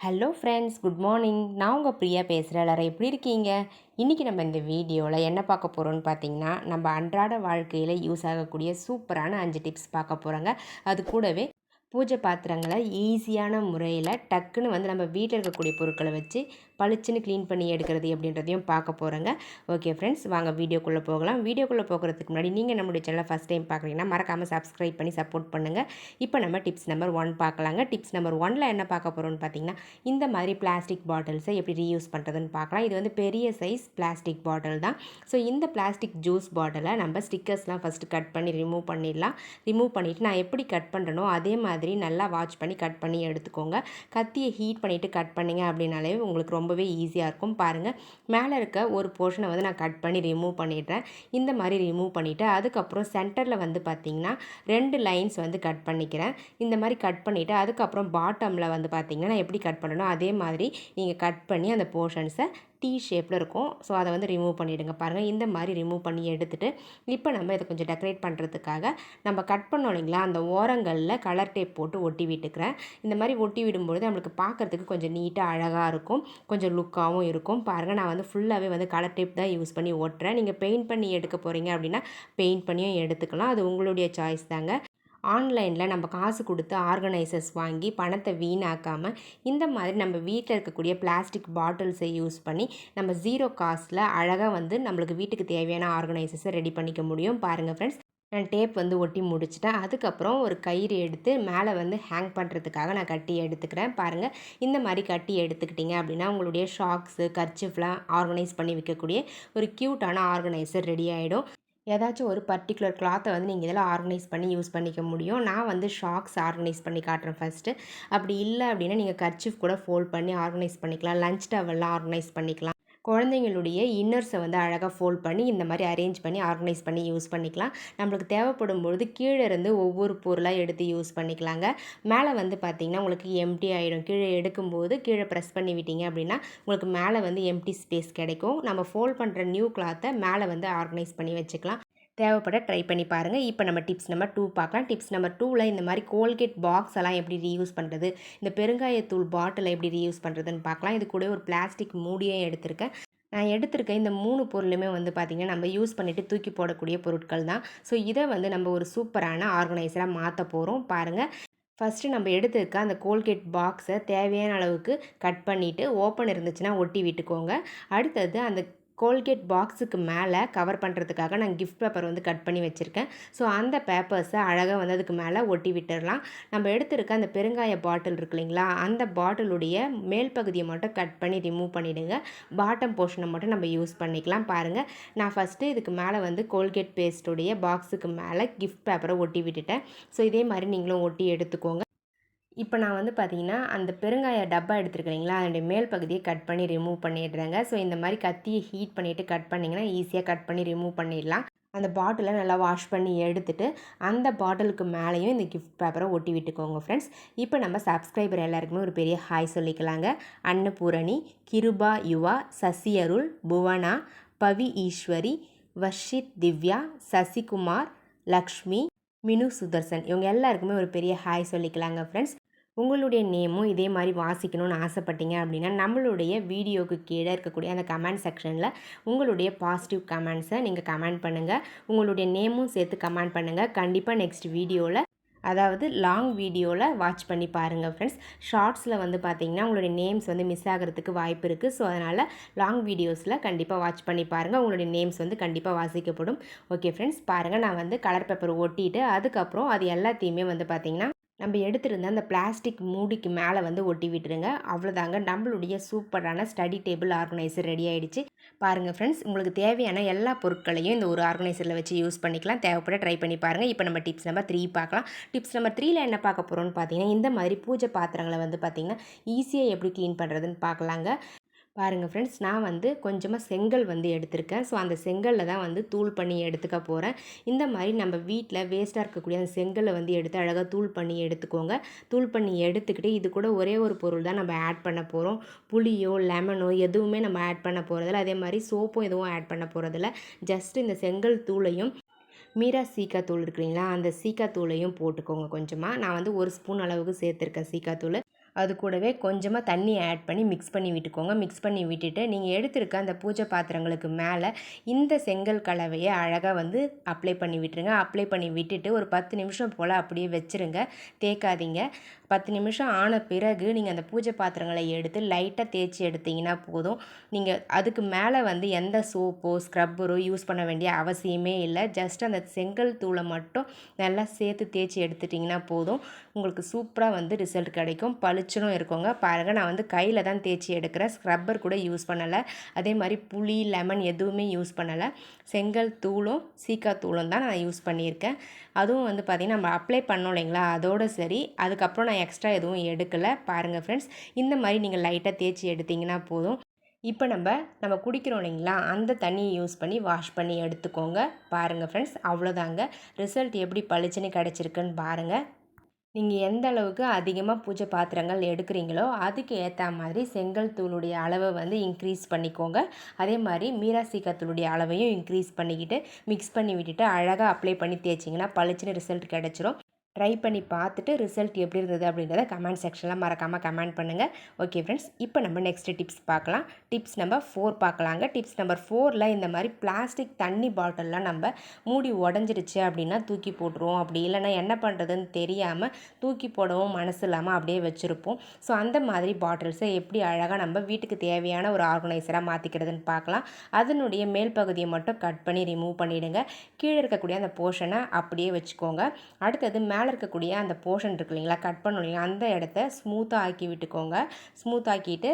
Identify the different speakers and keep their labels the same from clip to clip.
Speaker 1: Hello friends good morning நான் உங்கள் பிரியா பேசுகிறேன் எல்லாரும் எப்படி இருக்கீங்க? இன்றைக்கி நம்ம இந்த வீடியோவில் என்ன பார்க்க போகிறோம்னு பார்த்தீங்கன்னா நம்ம அன்றாட வாழ்க்கையில் யூஸ் ஆகக்கூடிய சூப்பரான அஞ்சு டிப்ஸ் பார்க்க போகிறோங்க அது கூடவே பூஜை பாத்திரங்களை ஈஸியான முறையில் டக்குன்னு வந்து நம்ம வீட்டில் இருக்கக்கூடிய பொருட்களை வச்சு பளிச்சுன்னு க்ளீன் பண்ணி எடுக்கிறது அப்படின்றதையும் பார்க்க போகிறோங்க ஓகே ஃப்ரெண்ட்ஸ் வாங்க வீடியோக்குள்ளே போகலாம். வீடியோக்குள்ளே போகிறதுக்கு முன்னாடி நீங்கள் நம்மளுடைய சேனலை ஃபஸ்ட் டைம் பார்க்குறீங்கன்னா மறக்காமல் சப்ஸ்கிரைப் பண்ணி சப்போர்ட் பண்ணுங்கள் இப்போ நம்ம டிப்ஸ் நம்பர் ஒன் பார்க்கலாங்க. டிப்ஸ் நம்பர் ஒனில் என்ன பார்க்க போகிறோம்னு பார்த்தீங்கன்னா இந்த மாதிரி பிளாஸ்டிக் பாட்டில்ஸை எப்படி ரீயூஸ் பண்ணுறதுன்னு பார்க்கலாம். இது வந்து பெரிய சைஸ் பிளாஸ்டிக் பாட்டில் தான். ஸோ இந்த பிளாஸ்டிக் ஜூஸ் பாட்டிலை நம்ம ஸ்டிக்கர்ஸ்லாம் ஃபஸ்ட்டு கட் பண்ணி ரிமூவ் பண்ணிடலாம். ரிமூவ் பண்ணிவிட்டு நான் எப்படி கட் பண்ணுறனோ அதே மாதிரி மாதிரி நல்லா வாட்ச் பண்ணி கட் பண்ணி எடுத்துக்கோங்க. கத்தியை ஹீட் பண்ணிவிட்டு கட் பண்ணிங்க அப்படின்னாலே உங்களுக்கு ரொம்பவே ஈஸியாக இருக்கும். பாருங்கள் மேலே இருக்க ஒரு போர்ஷனை வந்து நான் கட் பண்ணி ரிமூவ் பண்ணிடுறேன். இந்த மாதிரி ரிமூவ் பண்ணிவிட்டு அதுக்கப்புறம் சென்டரில் வந்து பார்த்திங்கன்னா ரெண்டு லைன்ஸ் வந்து கட் பண்ணிக்கிறேன். இந்த மாதிரி கட் பண்ணிவிட்டு அதுக்கப்புறம் பாட்டமில் வந்து பார்த்திங்கன்னா நான் எப்படி கட் பண்ணணும் அதே மாதிரி நீங்கள் கட் பண்ணி அந்த போர்ஷன்ஸை டீ ஷேப்பில் இருக்கும். ஸோ அதை வந்து ரிமூவ் பண்ணிவிடுங்க பாருங்கள் இந்த மாதிரி ரிமூவ் பண்ணி எடுத்துகிட்டு இப்போ நம்ம இதை கொஞ்சம் டெக்கரேட் பண்ணுறதுக்காக நம்ம கட் பண்ணோம் இல்லைங்களா? அந்த ஓரங்களில் கலர் டேப் போட்டு ஒட்டி விட்டுக்கிறேன். இந்த மாதிரி ஒட்டி விடும்பொழுது நம்மளுக்கு பார்க்குறதுக்கு கொஞ்சம் நீட்டாக அழகாக இருக்கும். கொஞ்சம் லுக்காகவும் இருக்கும். பாருங்கள் நான் வந்து ஃபுல்லாகவே வந்து கலர் டேப் தான் யூஸ் பண்ணி ஓட்டுறேன். நீங்கள் பெயிண்ட் பண்ணி எடுக்க போகிறீங்க அப்படின்னா பெயிண்ட் பண்ணியும் எடுத்துக்கலாம். அது உங்களுடைய சாய்ஸ் தாங்க. ஆன்லைனில் நம்ம காசு கொடுத்து ஆர்கனைசர்ஸ் வாங்கி பணத்தை வீணாக்காமல் இந்த மாதிரி நம்ம வீட்டில் இருக்கக்கூடிய பிளாஸ்டிக் பாட்டில்ஸை யூஸ் பண்ணி நம்ம ஜீரோ காஸ்ட்டில் அழகாக வந்து நம்மளுக்கு வீட்டுக்கு தேவையான ஆர்கனைசர்ஸை ரெடி பண்ணிக்க முடியும். பாருங்கள் ஃப்ரெண்ட்ஸ் நான் டேப் வந்து ஒட்டி முடிச்சிட்டேன். அதுக்கப்புறம் ஒரு கயிறு எடுத்து மேலே வந்து ஹேங் பண்ணுறதுக்காக நான் கட்டி எடுத்துக்கிறேன். பாருங்கள் இந்த மாதிரி கட்டி எடுத்துக்கிட்டிங்க அப்படின்னா உங்களுடைய ஷாக்ஸு கர்ச்சிஃப்லாம் ஆர்கனைஸ் பண்ணி வைக்கக்கூடிய ஒரு க்யூட்டான ஆர்கனைசர் ரெடி ஆகிடும் ஏதாச்சும் ஒரு பர்டிகுலர் கிளாத்தை வந்து நீங்கள் இதெல்லாம் ஆர்கனைஸ் பண்ணி யூஸ் பண்ணிக்க முடியும். நான் வந்து ஷாக்ஸ் ஆர்கனைஸ் பண்ணி காட்டுறேன் ஃபஸ்ட்டு அப்படி இல்லை அப்படின்னா நீங்கள் கர்ச்சிஃப் கூட ஃபோல்ட் பண்ணி ஆர்கனைஸ் பண்ணிக்கலாம். லஞ்ச் டவல்லாம் ஆர்கனைஸ் பண்ணிக்கலாம். குழந்தைங்களுடைய இன்னர்ஸை வந்து அழகாக ஃபோல்ட் பண்ணி இந்த மாதிரி அரேஞ்ச் பண்ணி ஆர்கனைஸ் பண்ணி யூஸ் பண்ணிக்கலாம். நம்மளுக்கு தேவைப்படும் பொழுது கீழே இருந்து ஒவ்வொரு பொருளாக எடுத்து யூஸ் பண்ணிக்கலாங்க. மேலே வந்து பார்த்திங்கன்னா உங்களுக்கு எம்டி ஆகிடும் கீழே எடுக்கும்போது கீழே ப்ரெஸ் பண்ணி விட்டீங்க அப்படின்னா உங்களுக்கு மேலே வந்து எம்டி ஸ்பேஸ் கிடைக்கும். நம்ம ஃபோல்ட் பண்ணுற நியூ கிளாத்தை மேலே வந்து ஆர்கனைஸ் பண்ணி வச்சுக்கலாம். தேவைப்பட ட்ரை பண்ணி பாருங்கள் இப்போ நம்ம டிப்ஸ் நம்பர் டூ பார்க்கலாம். டிப்ஸ் நம்பர் டூவில் இந்த மாதிரி கோல்கேட் பாக்ஸ் எல்லாம் எப்படி ரீயூஸ் பண்ணுறது இந்த பெருங்காயத்தூள் பாட்டிலை எப்படி ரீயூஸ் பண்ணுறதுன்னு பார்க்கலாம். இது கூட ஒரு பிளாஸ்டிக் மூடியே எடுத்திருக்கேன். நான் எடுத்திருக்க இந்த மூணு பொருளுமே வந்து பார்த்திங்கன்னா நம்ம யூஸ் பண்ணிவிட்டு தூக்கி போடக்கூடிய பொருட்கள் தான். ஸோ இதை வந்து நம்ம ஒரு சூப்பரான ஆர்கனைசராக மாற்ற போகிறோம் பாருங்கள் ஃபஸ்ட்டு நம்ம எடுத்துருக்க அந்த கோல்கேட் பாக்ஸை தேவையான அளவுக்கு கட் பண்ணிவிட்டு ஓப்பன் இருந்துச்சுன்னா ஒட்டி விட்டுக்கோங்க. அடுத்தது அந்த கோல்கேட் பாக்ஸுக்கு மேலே கவர் பண்ணுறதுக்காக நான் கிஃப்ட் பேப்பர் வந்து கட் பண்ணி வச்சுருக்கேன். ஸோ அந்த பேப்பர்ஸை அழகாக வந்து அதுக்கு மேலே ஒட்டி விட்டுடலாம் நம்ம எடுத்துருக்க அந்த பெருங்காய பாட்டில் இருக்கு இல்லைங்களா? அந்த பாட்டிலுடைய மேல் பகுதியை மட்டும் கட் பண்ணி ரிமூவ் பண்ணிவிடுங்க பாட்டம் போர்ஷனை மட்டும் நம்ம யூஸ் பண்ணிக்கலாம். பாருங்கள் நான் ஃபஸ்ட்டு இதுக்கு மேலே வந்து கோல்கேட் பேஸ்ட்டுடைய பாக்ஸுக்கு மேலே கிஃப்ட் பேப்பரை ஒட்டி விட்டுட்டேன். ஸோ இதே மாதிரி நீங்களும் ஒட்டி எடுத்துக்கோங்க. இப்போ நான் வந்து பார்த்தீங்கன்னா அந்த பெருங்காய டப்பா எடுத்துருக்கிறீங்களா அதனுடைய மேல் பகுதியை கட் பண்ணி ரிமூவ் பண்ணிடுறேங்க. ஸோ இந்த மாதிரி கத்தியை ஹீட் பண்ணிவிட்டு கட் பண்ணிங்கன்னா ஈஸியாக கட் பண்ணி ரிமூவ் பண்ணிடலாம். அந்த பாட்டிலை நல்லா வாஷ் பண்ணி எடுத்துட்டு அந்த பாட்டிலுக்கு மேலேயும் இந்த கிஃப்ட் பேப்பரை ஒட்டி விட்டுக்கோங்க ஃப்ரெண்ட்ஸ் இப்போ நம்ம சப்ஸ்கிரைபர் எல்லாருக்குமே ஒரு பெரிய ஹாய் சொல்லிக்கலாங்க. அன்னபூரணி கிருபா யுவா சசி அருள் புவனா பவி ஈஸ்வரி வர்ஷித் திவ்யா சசிகுமார் லக்ஷ்மி மினு சுதர்சன். இவங்க எல்லாருக்குமே ஒரு பெரிய ஹாய் சொல்லிக்கலாங்க ஃப்ரெண்ட்ஸ் உங்களுடைய நேமும் இதே மாதிரி வாசிக்கணும்னு ஆசைப்பட்டீங்க அப்படின்னா நம்மளுடைய வீடியோவுக்கு கீழே இருக்கக்கூடிய அந்த கமெண்ட் செக்ஷனில் உங்களுடைய பாசிட்டிவ் கமெண்ட்ஸை நீங்கள் கமெண்ட் பண்ணுங்கள் உங்களுடைய நேமும் சேர்த்து கமெண்ட் பண்ணுங்கள் கண்டிப்பாக நெக்ஸ்ட் வீடியோவில் அதாவது லாங் வீடியோவில் வாட்ச் பண்ணி பாருங்கள் ஃப்ரெண்ட்ஸ் ஷார்ட்ஸில் வந்து பார்த்தீங்கன்னா உங்களுடைய நேம்ஸ் வந்து மிஸ் ஆகிறதுக்கு வாய்ப்பு இருக்குது ஸோ அதனால் லாங் வீடியோஸில் கண்டிப்பாக வாட்ச் பண்ணி பாருங்கள் உங்களுடைய நேம்ஸ் வந்து கண்டிப்பாக வாசிக்கப்படும். ஓகே ஃப்ரெண்ட்ஸ் பாருங்கள் நான் வந்து கலர் பேப்பர் ஒட்டிட்டு அதுக்கப்புறம் அது எல்லாத்தையுமே வந்து பார்த்திங்கன்னா நம்ம எடுத்துருந்த அந்த பிளாஸ்டிக் மூடிக்கு மேலே வந்து ஒட்டி விட்டுருங்க. அவ்வளோதாங்க நம்மளுடைய சூப்பரான ஸ்டடி டேபிள் ஆர்கனைசர் ரெடி ஆகிடுச்சு பாருங்கள் ஃப்ரெண்ட்ஸ் உங்களுக்கு தேவையான எல்லா பொருட்களையும் இந்த ஒரு ஆர்கனைசரில் வச்சு யூஸ் பண்ணிக்கலாம். தேவைப்பட ட்ரை பண்ணி பாருங்கள் இப்போ நம்ம டிப்ஸ் நம்பர் த்ரீ பார்க்கலாம். டிப்ஸ் நம்பர் த்ரீயில் என்ன பார்க்க போகிறோம்னு பார்த்தீங்கன்னா இந்த மாதிரி பூஜை பாத்திரங்களை வந்து பார்த்திங்கன்னா ஈஸியாக எப்படி க்ளீன் பண்ணுறதுன்னு பார்க்கலாங்க. பாருங்கள் ஃப்ரெண்ட்ஸ் நான் வந்து கொஞ்சமாக செங்கல் வந்து எடுத்திருக்கேன். ஸோ அந்த செங்கலில் தான் வந்து தூள் பண்ணி எடுத்துக்க போகிறேன் இந்த மாதிரி நம்ம வீட்டில் வேஸ்ட்டாக இருக்கக்கூடிய அந்த செங்கலை வந்து எடுத்து அழகாக தூள் பண்ணி எடுத்துக்கோங்க. தூள் பண்ணி எடுத்துக்கிட்டு இது கூட ஒரே ஒரு பொருள் தான் நம்ம ஆட் பண்ண போகிறோம் புளியோ லெமனோ எதுவுமே நம்ம ஆட் பண்ண போகிறதில்ல அதே மாதிரி சோப்பும் எதுவும் ஆட் பண்ண போகிறதில்ல ஜஸ்ட் இந்த செங்கல் தூளையும் மீரா சீக்காத்தூள் தூள் இருக்கிறீங்களா அந்த சீக்காத்தூளையும் போட்டுக்கோங்க கொஞ்சமாக நான் வந்து ஒரு ஸ்பூன் அளவுக்கு சேர்த்துருக்கேன் சீக்கா தூள். அது கூடவே கொஞ்சமாக தண்ணி ஆட் பண்ணி மிக்ஸ் பண்ணி விட்டுக்கோங்க. மிக்ஸ் பண்ணி விட்டுட்டு நீங்கள் எடுத்திருக்க அந்த பூஜை பாத்திரங்களுக்கு மேலே இந்த செங்கல் கலவையை அழகாக வந்து அப்ளை பண்ணி விட்டுருங்க. அப்ளை பண்ணி விட்டுட்டு ஒரு பத்து நிமிஷம் போல் அப்படியே வச்சுருங்க. தேய்க்காதீங்க. பத்து நிமிஷம் ஆன பிறகு நீங்கள் அந்த பூஜை பாத்திரங்களை எடுத்து லைட்டாக தேய்ச்சி எடுத்தீங்கன்னா போதும். நீங்கள் அதுக்கு மேலே வந்து எந்த சோப்போ ஸ்க்ரப்பரோ யூஸ் பண்ண வேண்டிய அவசியமே இல்லை. ஜஸ்ட் அந்த செங்கல் தூளை மட்டும் நல்லா சேர்த்து தேய்ச்சி எடுத்துட்டிங்கன்னா போதும். உங்களுக்கு சூப்பராக வந்து ரிசல்ட் கிடைக்கும். பழு பளிச்சுனும் இருக்குங்க. பாருங்கள் நான் வந்து கையில் தான் தேய்ச்சி எடுக்கிறேன். ஸ்க்ரப்பர் கூட யூஸ் பண்ணலை. அதே மாதிரி புளி லெமன் எதுவுமே யூஸ் பண்ணலை. செங்கல் தூளும் சீக்கா தூளும் தான் நான் யூஸ் பண்ணியிருக்கேன். அதுவும் வந்து பார்த்திங்கன்னா நம்ம அப்ளை பண்ணோம் இல்லைங்களா? அதோடு சரி. அதுக்கப்புறம் நான் எக்ஸ்ட்ரா எதுவும் எடுக்கலை. பாருங்கள் ஃப்ரெண்ட்ஸ் இந்த மாதிரி நீங்கள் லைட்டாக தேய்ச்சி எடுத்திங்கன்னா போதும். இப்போ நம்ம நம்ம குடிக்கிறோம் இல்லைங்களா? அந்த தண்ணியை யூஸ் பண்ணி வாஷ் பண்ணி எடுத்துக்கோங்க. பாருங்கள் ஃப்ரெண்ட்ஸ் அவ்வளோதாங்க. ரிசல்ட் எப்படி பளிச்சுன்னு கிடச்சிருக்குன்னு பாருங்கள் நீங்கள் எந்த அளவுக்கு அதிகமாக பூஜை பாத்திரங்கள் எடுக்கிறீங்களோ அதுக்கு ஏற்ற மாதிரி செங்கல் தூளுடைய அளவை வந்து இன்க்ரீஸ் பண்ணிக்கோங்க. அதே மாதிரி மீராசிக்கத்தூளுடைய அளவையும் இன்க்ரீஸ் பண்ணிக்கிட்டு மிக்ஸ் பண்ணி விட்டுட்டு அழகாக அப்ளை பண்ணி தேய்ச்சிங்கன்னா பளிச்சுன்னு ரிசல்ட் கிடச்சிரும். ட்ரை பண்ணி பார்த்துட்டு ரிசல்ட் எப்படி இருந்தது அப்படின்றத கமெண்ட் செக்ஷனில் மறக்காமல் கமெண்ட் பண்ணுங்கள் ஓகே ஃப்ரெண்ட்ஸ் இப்போ நம்ம நெக்ஸ்ட்டு டிப்ஸ் பார்க்கலாம். டிப்ஸ் நம்பர் ஃபோர் பார்க்கலாங்க. டிப்ஸ் நம்பர் ஃபோரில் இந்த மாதிரி பிளாஸ்டிக் தண்ணி பாட்டிலெலாம் நம்ம மூடி உடஞ்சிடுச்சு அப்படின்னா தூக்கி போட்டுருவோம். அப்படி இல்லைன்னா என்ன பண்ணுறதுன்னு தெரியாமல் தூக்கி போடவும் மனசு இல்லாமல் அப்படியே வச்சுருப்போம். ஸோ அந்த மாதிரி பாட்டில்ஸை எப்படி அழகாக நம்ம வீட்டுக்கு தேவையான ஒரு ஆர்கனைசராக மாற்றிக்கிறதுன்னு பார்க்கலாம். அதனுடைய மேல் பகுதியை மட்டும் கட் பண்ணி ரிமூவ் பண்ணிவிடுங்க கீழே இருக்கக்கூடிய அந்த போர்ஷனை அப்படியே வச்சுக்கோங்க. அடுத்தது மேலே மேலே இருக்கக்கூடிய அந்த போர்ஷன் இருக்கு இல்லைங்களா கட் பண்ணணும் இல்லைங்களா அந்த இடத்த ஸ்மூத்தாக ஆக்கி விட்டுக்கோங்க. ஸ்மூத் ஆக்கிட்டு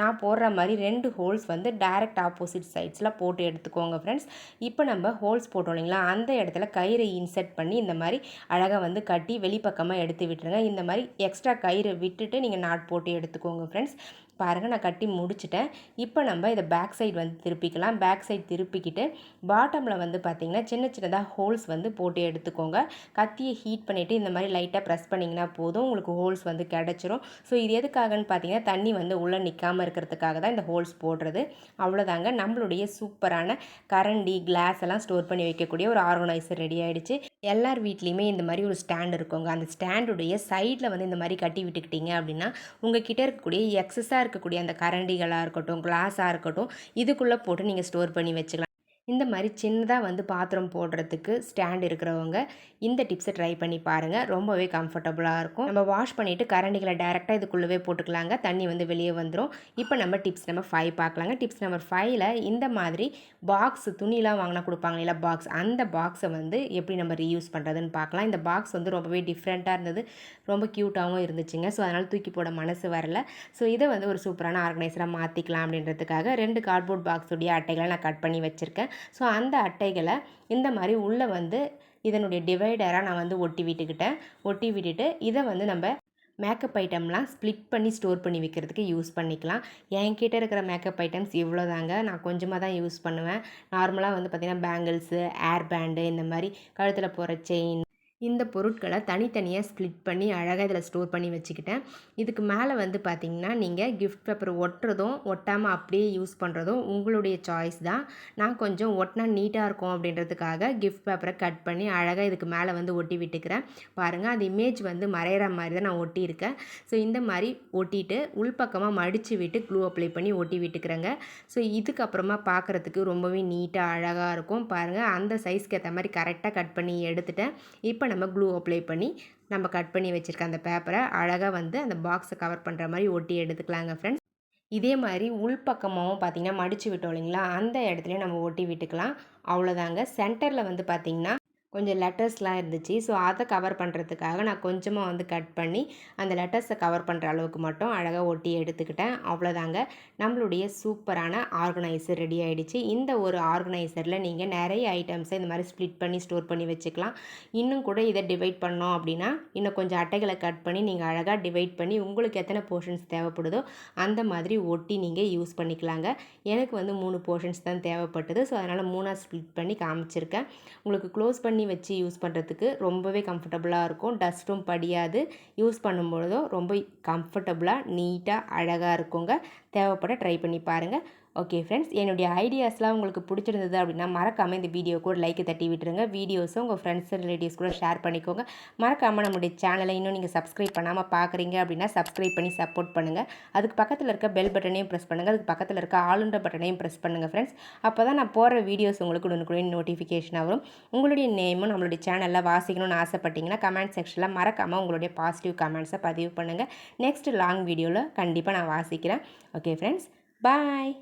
Speaker 1: நான் போடுற மாதிரி ரெண்டு ஹோல்ஸ் வந்து டைரக்ட் ஆப்போசிட் சைட்ஸில் போட்டு எடுத்துக்கோங்க ஃப்ரெண்ட்ஸ் இப்போ நம்ம ஹோல்ஸ் போட்டோம் இல்லைங்களா அந்த இடத்துல கயிறை இன்செர்ட் பண்ணி இந்த மாதிரி அழகாக வந்து கட்டி வெளிப்பக்கமாக எடுத்து விட்டுருங்க. இந்த மாதிரி எக்ஸ்ட்ரா கயிறு விட்டுட்டு நீங்கள் நாட் போட்டு எடுத்துக்கோங்க ஃப்ரெண்ட்ஸ் பாருங்கள் நான் கட்டி முடிச்சிட்டேன். இப்போ நம்ம இதை பேக் சைடு வந்து திருப்பிக்கலாம். பேக் சைடு திருப்பிக்கிட்டு பாட்டமில் வந்து பார்த்திங்கன்னா சின்ன சின்னதாக ஹோல்ஸ் வந்து போட்டு எடுத்துக்கோங்க. கத்தியை ஹீட் பண்ணிவிட்டு இந்த மாதிரி லைட்டாக ப்ரெஸ் பண்ணிங்கன்னா போதும். உங்களுக்கு ஹோல்ஸ் வந்து கிடச்சிரும். ஸோ இது எதுக்காகன்னு பார்த்தீங்கன்னா தண்ணி வந்து உள்ளே நிற்காமல் இருக்கிறதுக்காக தான் இந்த ஹோல்ஸ் போடுறது. அவ்வளோதாங்க நம்மளுடைய சூப்பரான கரண்டி கிளாஸ் எல்லாம் ஸ்டோர் பண்ணி வைக்கக்கூடிய ஒரு ஆர்கனைசர் ரெடி ஆகிடுச்சு எல்லார் வீட்லேயுமே இந்த மாதிரி ஒரு ஸ்டாண்ட் இருக்குங்க. அந்த ஸ்டாண்டுடைய சைடில் வந்து இந்த மாதிரி கட்டி விட்டுக்கிட்டீங்க அப்படின்னா உங்கள் கிட்டே இருக்கக்கூடிய எக்ஸஸாக இருக்கக்கூடிய அந்த கரண்டிகளாக இருக்கட்டும் கிளாஸாக இருக்கட்டும் இதுக்குள்ளே போட்டு நீங்கள் ஸ்டோர் பண்ணி வச்சுக்கலாம். இந்த மாதிரி சின்னதாக வந்து பாத்திரம் போடுறதுக்கு ஸ்டாண்ட் இருக்கிறவங்க இந்த டிப்ஸை ட்ரை பண்ணி பாருங்கள் ரொம்பவே கம்ஃபர்டபுளாக இருக்கும். நம்ம வாஷ் பண்ணிவிட்டு கரண்டிகளை டேரெக்டாக இதுக்குள்ளவே போட்டுக்கலாங்க. தண்ணி வந்து வெளியே வந்துடும் இப்போ நம்ம டிப்ஸ் நம்பர் ஃபைவ் பார்க்கலாங்க. டிப்ஸ் நம்பர் ஃபைவ்ல இந்த மாதிரி பாக்ஸ் துணிலாம் வாங்கினா கொடுப்பாங்க இல்லை பாக்ஸ் அந்த பாக்ஸை வந்து எப்படி நம்ம ரீயூஸ் பண்ணுறதுன்னு பார்க்கலாம். இந்த பாக்ஸ் வந்து ரொம்பவே டிஃப்ரெண்ட்டாக இருந்தது. ரொம்ப க்யூட்டாகவும் இருந்துச்சுங்க. ஸோ அதனால் தூக்கி போட மனசு வரல. ஸோ இதை வந்து ஒரு சூப்பரான ஆர்கனைசராக மாற்றிக்கலாம் அப்படின்றதுக்காக ரெண்டு கார்ட்போர்ட் பாக்ஸுடைய அட்டைகளை நான் கட் பண்ணி வச்சுருக்கேன். ஸோ அந்த அட்டைகளை இந்த மாதிரி உள்ளே வந்து இதனுடைய டிவைடராக நான் வந்து ஒட்டி விட்டுக்கிட்டேன். ஒட்டி விட்டுட்டு இதை வந்து நம்ம மேக்கப் ஐட்டம்லாம் ஸ்ப்ளிட் பண்ணி ஸ்டோர் பண்ணி வைக்கிறதுக்கு யூஸ் பண்ணிக்கலாம். என்கிட்ட இருக்கிற மேக்கப் ஐட்டம்ஸ் இவ்வளோ தாங்க நான் கொஞ்சமாக தான் யூஸ் பண்ணுவேன். நார்மலாக வந்து பார்த்திங்கன்னா பேங்கிள்ஸு ஏர் பேண்டு இந்த மாதிரி கழுத்தில் போகிற செயின் இந்த பொருட்களை தனித்தனியாக ஸ்ப்ளிட் பண்ணி அழகாக இதில் ஸ்டோர் பண்ணி வச்சுக்கிட்டேன். இதுக்கு மேலே வந்து பார்த்திங்கன்னா நீங்கள் கிஃப்ட் பேப்பர் ஒட்டுறதும் ஒட்டாமல் அப்படியே யூஸ் பண்ணுறதும் உங்களுடைய சாய்ஸ் தான். நான் கொஞ்சம் ஒட்டினா நீட்டாக இருக்கும் அப்படின்றதுக்காக கிஃப்ட் பேப்பரை கட் பண்ணி அழகாக இதுக்கு மேலே வந்து ஒட்டி விட்டுக்கிறேன். பாருங்கள் அந்த இமேஜ் வந்து மறையிற மாதிரி தான் நான் ஒட்டியிருக்கேன். ஸோ இந்த மாதிரி ஒட்டிட்டு உள்பக்கமாக மடித்து விட்டு க்ளூ அப்ளை பண்ணி ஒட்டி விட்டுக்கிறேங்க. ஸோ இதுக்கப்புறமா பார்க்குறதுக்கு ரொம்பவே நீட்டாக அழகாக இருக்கும். பாருங்கள் அந்த சைஸ்க்கு ஏற்ற மாதிரி கரெக்டாக கட் பண்ணி எடுத்துட்டேன். இப்போ நம்ம க்ளூ அப்ளை பண்ணி நம்ம கட் பண்ணி வச்சுருக்க அந்த பேப்பரை அழகாக வந்து அந்த பாக்ஸை கவர் பண்ணுற மாதிரி ஒட்டி எடுத்துக்கலாங்க ஃப்ரெண்ட்ஸ் இதே மாதிரி உள்பக்கமாகவும் பார்த்திங்கன்னா மடித்து விட்டோம் இல்லைங்களா? அந்த இடத்துலையும் நம்ம ஒட்டி விட்டுக்கலாம். அவ்வளோதாங்க சென்டரில் வந்து பார்த்திங்கன்னா கொஞ்சம் லெட்டர்ஸ்லாம் இருந்துச்சு. ஸோ அதை கவர் பண்ணுறதுக்காக நான் கொஞ்சமாக வந்து கட் பண்ணி அந்த லெட்டர்ஸை கவர் பண்ணுற அளவுக்கு மட்டும் அழகாக ஒட்டி எடுத்துக்கிட்டேன். அவ்வளோதாங்க. நம்மளுடைய சூப்பரான ஆர்கனைசர் ரெடி ஆகிடுச்சு இந்த ஒரு ஆர்கனைசரில் நீங்கள் நிறைய ஐட்டம்ஸை இந்த மாதிரி ஸ்ப்ளிட் பண்ணி ஸ்டோர் பண்ணி வச்சுக்கலாம். இன்னும் கூட இதை டிவைட் பண்ணோம் அப்படின்னா இன்னும் கொஞ்சம் அட்டைகளை கட் பண்ணி நீங்கள் அழகாக டிவைட் பண்ணி உங்களுக்கு எத்தனை போர்ஷன்ஸ் தேவைப்படுதோ அந்த மாதிரி ஒட்டி நீங்கள் யூஸ் பண்ணிக்கலாங்க. எனக்கு வந்து மூணு போர்ஷன்ஸ் தான் தேவைப்பட்டது. ஸோ அதனால் மூணாக ஸ்ப்ளிட் பண்ணி காமிச்சிருக்கேன். உங்களுக்கு க்ளோஸ் பண்ணி பண்ணி வச்சு யூஸ் பண்ணுறதுக்கு ரொம்பவே கம்ஃபர்டபுளாக இருக்கும். டஸ்ட்டும் படியாது. யூஸ் பண்ணும்பொழுதும் ரொம்ப கம்ஃபர்டபுளாக நீட்டாக அழகாக இருக்குங்க. தேவைப்பட ட்ரை பண்ணி பாருங்கள் ஓகே ஃப்ரெண்ட்ஸ் என்னுடைய ஐடியாஸ்லாம் உங்களுக்கு பிடிச்சிருந்தது அப்படின்னா மறக்காமல் இந்த வீடியோ கூட லைக் தட்டி விட்டுருங்க. வீடியோஸும் உங்கள் ஃப்ரெண்ட்ஸ் ரிலேட்டிவ்ஸ் கூட ஷேர் பண்ணிக்கோங்க. மறக்காமல் நம்மளுடைய சேனலை இன்னும் நீங்கள் சப்ஸ்கிரைப் பண்ணாமல் பார்க்குறீங்க அப்படின்னா சப்ஸ்கிரைப் பண்ணி சப்போர்ட் பண்ணுங்கள் அதுக்கு பக்கத்தில் இருக்க பெல் பட்டனையும் ப்ரெஸ் பண்ணுங்கள் அதுக்கு பக்கத்தில் இருக்க ஆளுன்ற பட்டனையும் ப்ரெஸ் பண்ணுங்கள் ஃப்ரெண்ட்ஸ் அப்போ தான் நான் போகிற வீடியோஸ் உங்களுக்கு உடனுக்குடைய நோட்டிஃபிகேஷனாக வரும். உங்களுடைய நேமும் நம்மளுடைய சேனலில் வாசிக்கணும்னு ஆசைப்பட்டீங்கன்னா கமெண்ட் செக்ஷனில் மறக்காமல் உங்களுடைய பாசிட்டிவ் கமெண்ட்ஸை பதிவு பண்ணுங்கள் நெக்ஸ்ட் லாங் வீடியோவில் கண்டிப்பாக நான் வாசிக்கிறேன். Okay friends bye